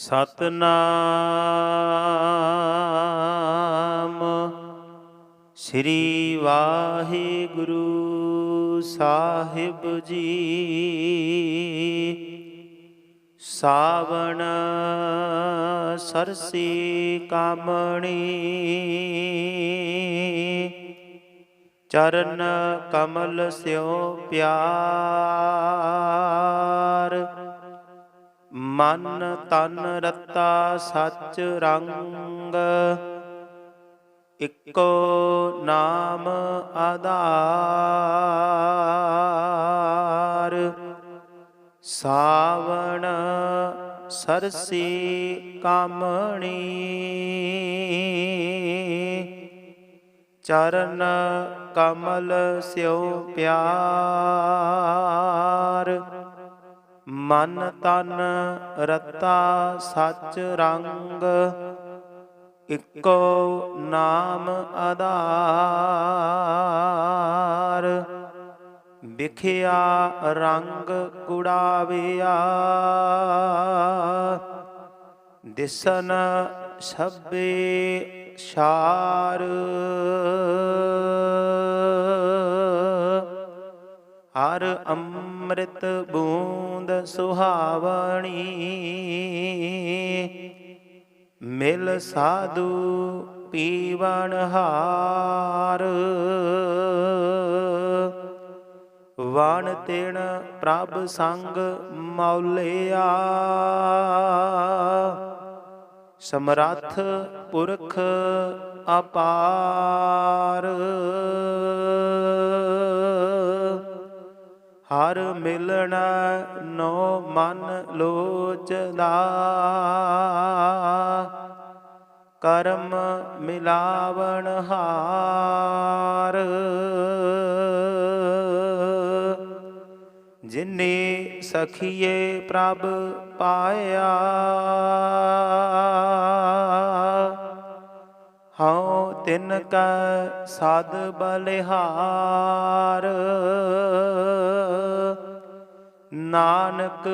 ਸਤਨਾਮ। ਸ੍ਰੀ ਵਾਹਿਗੁਰੂ ਸਾਹਿਬ ਜੀ। ਸਾਵਣ ਸਰਸੀ ਕਾਮਣੀ। ਚਰਨ ਕਮਲ ਸਿਓ ਪਿਆਰ। ਮਨ ਤਨ ਰਤਾ ਸੱਚ ਰੰਗ। ਇੱਕੋ ਨਾਮ ਆਧਾਰ। ਸਾਵਣ ਸਰਸੀ ਕਾਮਣੀ। ਚਰਨ ਕਮਲ ਸਿਓ ਪਿਆਰ। ਮਨ ਤਨ ਰਤਾ ਸੱਚ ਰੰਗ, ਇੱਕੋ ਨਾਮ ਆਧਾਰ। ਵਿਖਿਆ ਰੰਗ ਕੁੜਾਵਿਆ ਦਿਸਨ ਸਭੇ ਸ਼ਾਰ ਹਰ ਅੰਮ੍ਰਿਤ ਬੂੰਦ ਸੁਹਾਵਣੀ। ਮਿਲ ਸਾਧੂ ਪੀਵਨ ਹਾਰ। ਵਣ ਤਿਣ ਪ੍ਰਭ ਸੰਗ ਮੌਲਿਆ। ਸਮਰੱਥ ਪੁਰਖ ਅਪਾਰ। ਹਰ ਮਿਲਣ ਨੋ ਮਨ ਲੋਚਦਾ। ਕਰਮ ਮਿਲਾਵਣ ਹਾਰ। ਜਿਨੇ ਸਖੀਏ ਪ੍ਰਭ ਪਾਇਆ ਹਉ ਤਿਨ ਕੈ ਸਾਧ ਬਲਿਹਾਰ। ਨਾਨਕ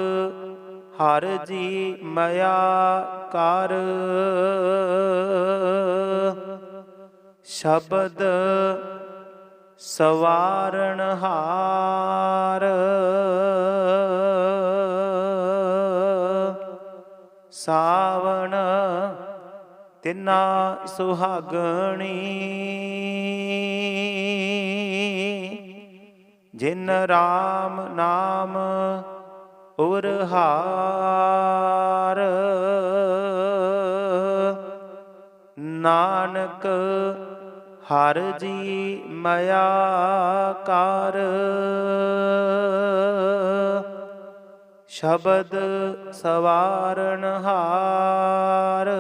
ਹਰ ਜੀ ਮਇਆ ਕਰ। ਸ਼ਬਦ ਸਵਾਰਣ ਹਾਰ। ਸਾਵਣ ਤਿਨਾ ਸੁਹਾਗਣੀ। ਜਿਨ ਰਾਮ ਨਾਮ ਉਰ ਹਾਰ। ਨਾਨਕ ਹਰ ਜੀ ਮਇਆ ਕਰ। ਸ਼ਬਦ ਸਵਾਰਣ ਹਾਰ।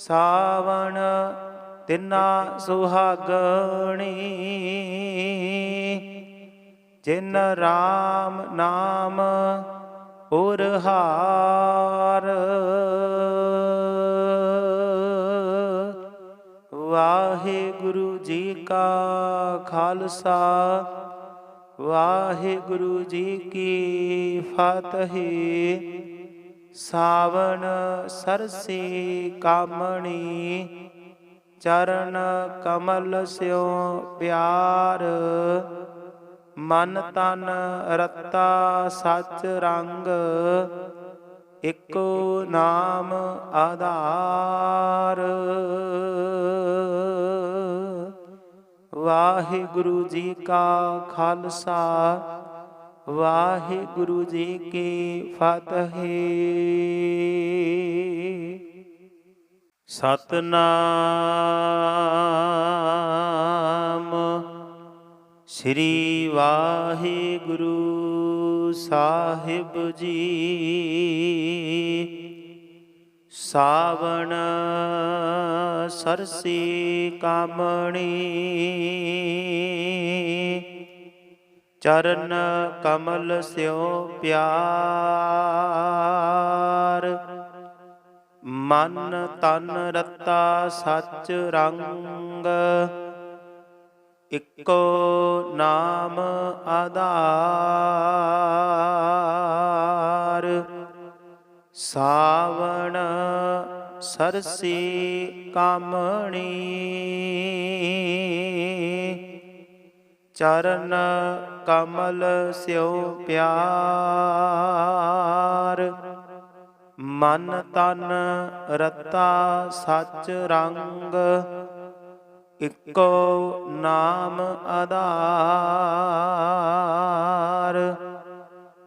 ਸਾਵਣ ਤਿਨਾ ਸੁਹਾਗਣੀ। ਜਿਨ ਰਾਮ ਨਾਮ ਉਰ ਹਾਰ। ਵਾਹਿਗੁਰੂ ਜੀ ਕਾ ਖਾਲਸਾ, ਵਾਹਿਗੁਰੂ ਜੀ ਕੀ ਫਤਿਹ। ਸਾਵਣ ਸਰਸੀ ਕਾਮਣੀ, ਚਰਨ ਕਮਲ ਸਿਓ ਪਿਆਰ। ਮਨ ਤਨ ਰਤਾ ਸੱਚ ਰੰਗ, ਇੱਕੋ ਨਾਮ ਆਧਾਰ। ਵਾਹਿਗੁਰੂ ਜੀ ਕਾ ਖਾਲਸਾ ਵਾਹਿਗੁਰੂ ਜੀ ਕੀ ਫਤਿਹ। ਸਤਨਾਮ ਸ੍ਰੀ ਵਾਹਿਗੁਰੂ ਸਾਹਿਬ ਜੀ। ਸਾਵਣ ਸਰਸੀ ਕਾਮਣੀ। ਚਰਨ ਕਮਲ ਸਿਓ ਪਿਆਰ। ਮਨ ਤਨ ਰਤਾ ਸੱਚ ਰੰਗ। ਇੱਕੋ ਨਾਮ ਆਧਾਰ। ਸਾਵਣ ਸਰਸੀ ਕਾਮਣੀ। ਚਰਨ ਕਮਲ ਸਿਉ ਪਿਆਰ। ਮਨ ਤਨ ਰਤਾ ਸੱਚ ਰੰਗ, ਇਕੋ ਨਾਮ ਆਧਾਰ।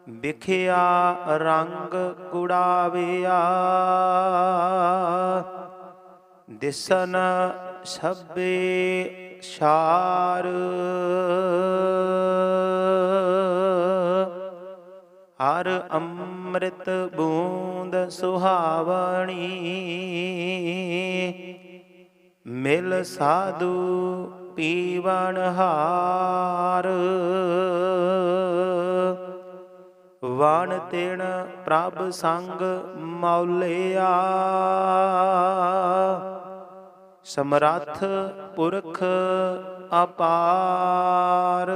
ਵਿਖਿਆ ਰੰਗ ਕੁੜਾਵਿਆ ਦਿਸਨ ਛੱਬੇ ਛਾਰ ਹਰ ਅੰਮ੍ਰਿਤ ਬੂੰਦ ਸੁਹਾਵਣੀ ਮਿਲ ਸਾਧੂ ਪੀਵਣ ਹਾਰ। ਵਣ ਤਿਣ ਪ੍ਰਭ ਸੰਗ ਮੌਲਿਆ ਸਮਰੱਥ ਪੁਰਖ ਅਪਾਰ।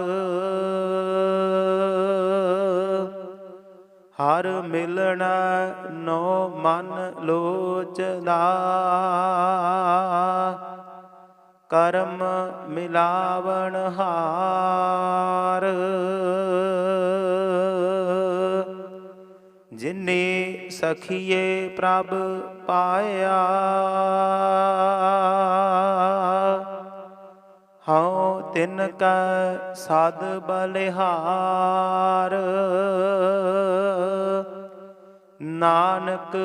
ਹਰ ਮਿਲਣ ਨੋ ਮਨ ਲੋਚਦਾ। ਕਰਮ ਮਿਲਾਵਣ ਹਾਰ। ਜਿਨੇ ਸਖੀਏ ਪ੍ਰਭ ਪਾਇਆ। ਹਉ ਤਿਨ ਕੈ ਸਾਧ ਬਲਿਹਾਰ। ਨਾਨਕ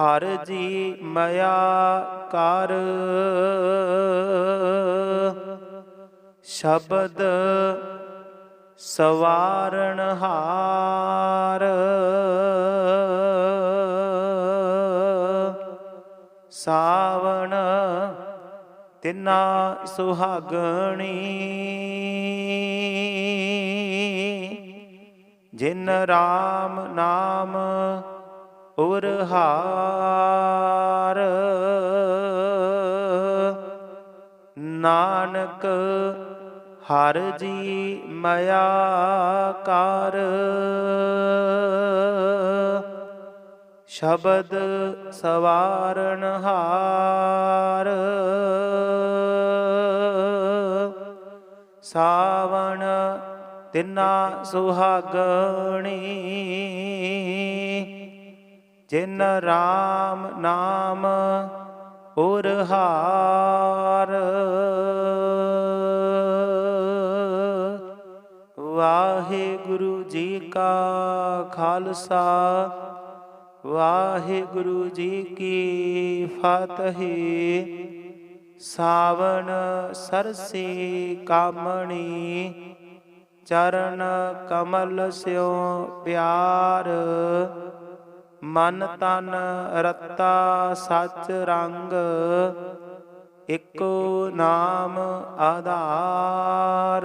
ਹਰ ਜੀ ਮਇਆ ਕਰ। ਸ਼ਬਦ ਸਵਾਰਣ ਹਾਰ। ਸਾਵਣ ਤਿਨਾ ਸੁਹਾਗਣੀ। ਜਿਨ ਰਾਮ ਨਾਮ ਉਰ ਹਾਰ। ਨਾਨਕ ਹਰ ਜੀ ਮਇਆ ਕਰ। ਸ਼ਬਦ ਸਵਾਰਣ ਹਾਰ। ਸਾਵਣ ਤਿੰਨਾ ਸੁਹਾਗਣੀ। ਜਿਨ ਰਾਮ ਨਾਮ ਉਰ ਖਾਲਸਾ। ਵਾਹਿਗੁਰੂ ਜੀ ਕੀ ਫਤਿਹ। ਸਾਵਣ ਸਰਸੀ ਕਾਮਣੀ, ਚਰਨ ਕਮਲ ਸਿਉ ਪਿਆਰ। ਮਨ ਤਨ ਰਤਾ ਸਚ ਰੰਗ, ਇਕੋ ਨਾਮ ਆਧਾਰ।